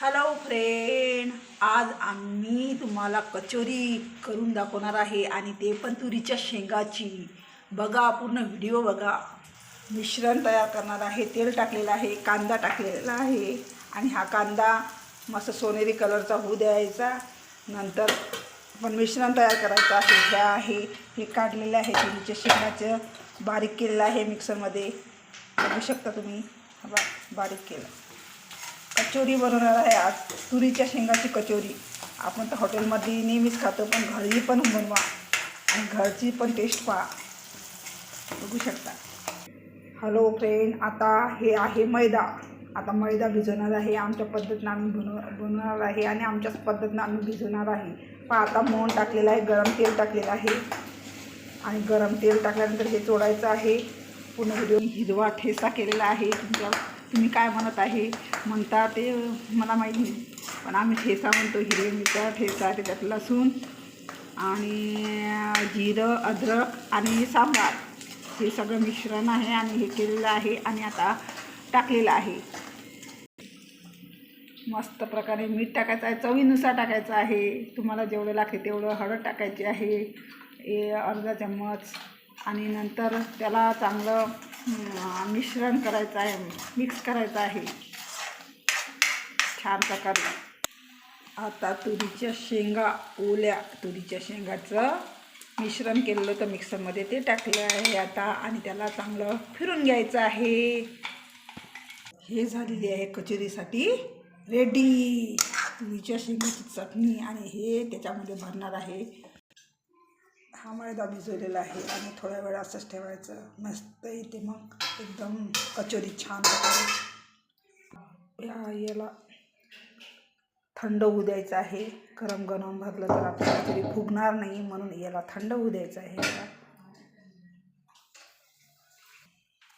Hello friend आज आम्ही तुम्हाला कचोरी करून दाखवणार आहे आणि ते पण तुरीच्या शेंगाची. बघा पूर्ण व्हिडिओ बघा. मिश्रण तयार करणार आहे तेल टाकलेलं आहे कांदा टाकलेला आहे. आणि हा कांदा मस्त सोनेरी कलरचा होऊ द्यायचा. नंतर पण मिश्रण तयार करायचं आहे. हे आहे हे काढलेलं आहे तुरीच्या शेंगाचं. बारीक केलेलं आहे मिक्सरमध्ये. बघू शकता तुम्ही. बा बारीक केलं. कचोरी बनवणार आहे आज. तुरीच्या शेंगाची कचोरी. आपण तर हॉटेलमध्ये नेहमीच खातो पण घरी पण बनवा. आणि घरची पण टेस्ट पहा. बघू शकता. हॅलो फ्रेंड आता हे आहे मैदा. आता मैदा भिजवणार आहे. आमच्या पद्धतीनं आम्ही बनव बनवणार आहे आणि आमच्याच पद्धतीनं आम्ही भिजवणार आहे. पहा आता मोहन टाकलेलं आहे गरम तेल टाकलेलं आहे. आणि गरम तेल टाकल्यानंतर हे चोडायचं आहे. पूर्ण व्हिडिओ हिरवा ठेसा केलेला आहे. तुमच्या तुम्ही काय म्हणत आहे? म्हणता ते मला माहीत नाही. पण आम्ही ठेसा म्हणतो हिरवी मिरच्या ठेचा त्याच्यात लसूण आणि जिरं अद्रक आणि सांबार. हे सगळं मिश्रण आहे आणि हे केलेलं आहे आणि आता टाकलेलं आहे. मस्त प्रकारे मीठ टाकायचं आहे चवीनुसार टाकायचं आहे. तुम्हाला जेवढं लागते तेवढं हळद टाकायची आहे. ए अर्धा चम्मच. आणि नंतर त्याला चांगलं मिश्रण करायचं आहे मिक्स करायचं आहे. छान प्रकारे. आता तुरीच्या शेंगा ओल्या तुरीच्या शेंगाचं मिश्रण केलेलं होतं मिक्सरमध्ये. ते टाकलं आहे आता आणि त्याला चांगलं फिरून घ्यायचं आहे. हे झालेली आहे कचोरीसाठी रेडी. तुरीच्या शेंगाची चटणी आणि हे त्याच्यामध्ये भरणार आहे. हा मैदा भिजवलेला आहे आणि थोड्या वेळ असंच ठेवायचं. मस्त येते मग. एकदम कचोरी छान या याला थंड होऊ द्यायचं आहे. गरम गरम भरलं तर आपली कचोरी फुगणार नाही म्हणून याला थंड होऊ द्यायचं आहे.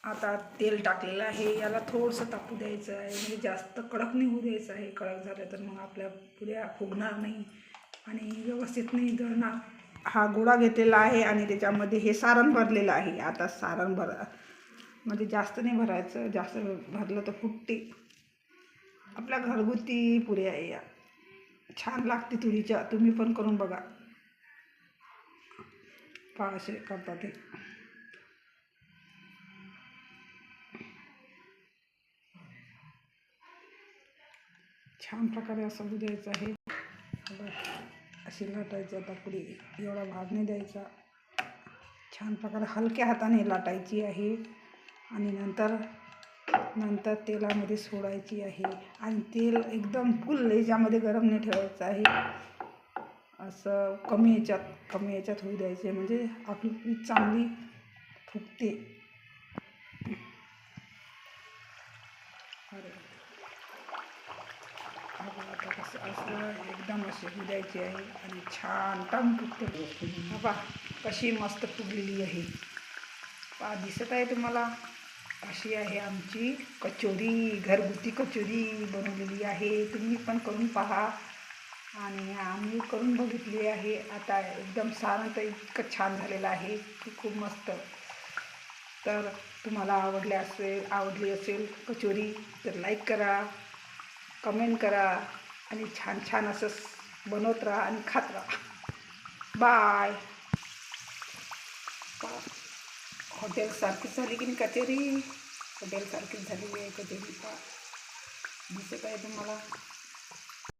आता तेल टाकलेलं आहे. याला थोडंसं तापू द्यायचं आहे. म्हणजे जास्त कडक नाही होऊ द्यायचं आहे. कडक झालं तर मग आपल्या पुऱ्या फुगणार नाही आणि व्यवस्थित नाही जळणार. हा गोळा घेतलेला आहे आणि त्याच्यामध्ये हे सारण भरलेलं आहे. आता सारण भर म्हणजे जास्त नाही भरायचं जास्त भरलं तर फुटते आपल्या घरगुती पुऱ्या आहे या. छान लागते तुरीच्या. तुम्ही पण करून बघा. पहा असे करतात ते. छान प्रकारे असं द्यायचं आहे. अशी लाटायची. आता पुढे एवढा भाग नाही द्यायचा. छान प्रकारे हलक्या हाताने लाटायची आहे. आणि नंतर नंतर तेलामध्ये सोडायची आहे. आणि तेल एकदम फुल याच्यामध्ये गरम नाही ठेवायचं आहे. असं कमी याच्यात कमी याच्यात होऊ द्यायचे म्हणजे आपली चांगली फुगते. असं एकदम असे होऊ आहे आणि छान टम फुगते कशी मस्त फुगलेली आहे. पा दिसत आहे तुम्हाला? अशी आहे आमची कचोरी घरगुती कचोरी बनवलेली आहे. तुम्ही पण करून पहा. आणि आम्ही करून बघितली आहे. आता एकदम सारण तर इतकं छान झालेलं आहे की खूप मस्त. तर तुम्हाला आवडले असेल आवडली असेल कचोरी तर लाईक करा कमेंट करा. आणि छान छान असं बनवत राहा आणि खात राहा. बाय. हॉटेलसारखीच झाली की नाही कचेरी? हॉटेलसारखीच झालेली आहे कचेरी. पा दिसत आहे तुम्हाला.